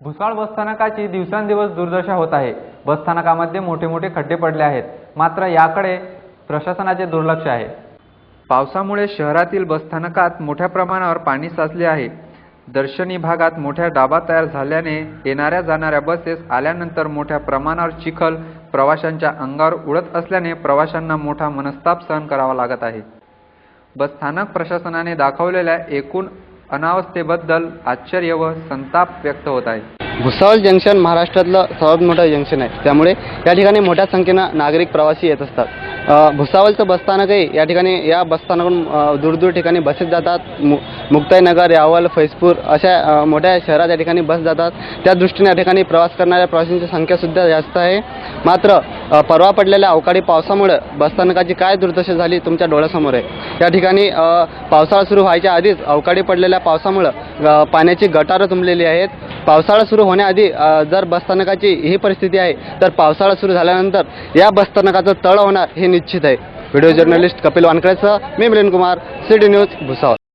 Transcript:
भुसाळ बसस्थानकाची दिवसेंदिवस दुर्दशा होत आहे. बसस्थानकामध्ये मोठे मोठे खड्डे पडले आहेत. मात्र याकडे प्रशासनाचे दुर्लक्ष आहे. पावसामुळे शहरातील बसस्थानकात मोठ्या प्रमाणावर पाणी साचले आहे. दर्शनी भागात मोठ्या डाबा तयार झाल्याने येणाऱ्या जाणाऱ्या बसेस आल्यानंतर मोठ्या प्रमाणावर चिखल प्रवाशांच्या अंगावर उडत असल्याने प्रवाशांना मोठा मनस्ताप सहन करावा लागत आहे. बसस्थानक प्रशासनाने दाखवलेल्या एकूण अनावस्थेबद्दल आश्चर्य व संताप व्यक्त होत आहे. भुसावळ जंक्शन महाराष्ट्रातलं सर्वात मोठं जंक्शन आहे. त्यामुळे या ठिकाणी मोठ्या संख्येनं नागरिक प्रवासी येत असतात. अ, भुसावळचं बसस्थानकही या ठिकाणी या बसस्थानकातून अ, दूरदूर ठिकाणी बसेस जातात. मु मुक्ताईनगर यावल फैजपूर अशा मोठ्या शहरात या ठिकाणी बस जातात. त्या दृष्टीने या ठिकाणी प्रवास करणाऱ्या प्रवाशांची संख्यासुद्धा जास्त आहे. मात्र परवा पडलेल्या अवकाळी पावसामुळे बसस्थानकाची काय दुर्दशा झाली तुमच्या डोळ्यासमोर आहे? या ठिकाणी पावसाळा सुरू व्हायच्या आधीच अवकाळी पडलेल्या पावसामुळं पाण्याची गटारं तुंबलेली आहेत. पावसाळा सुरू होण्याआधी जर बसस्थानकाची ही परिस्थिती आहे तर पावसाळा सुरू झाल्यानंतर या बसस्थानकाचं तळ होणार हे निश्चित आहे. व्हिडिओ जर्नलिस्ट कपिल वानकडेसह मी मिलिन कुमार सिटी न्यूज भुसावळ.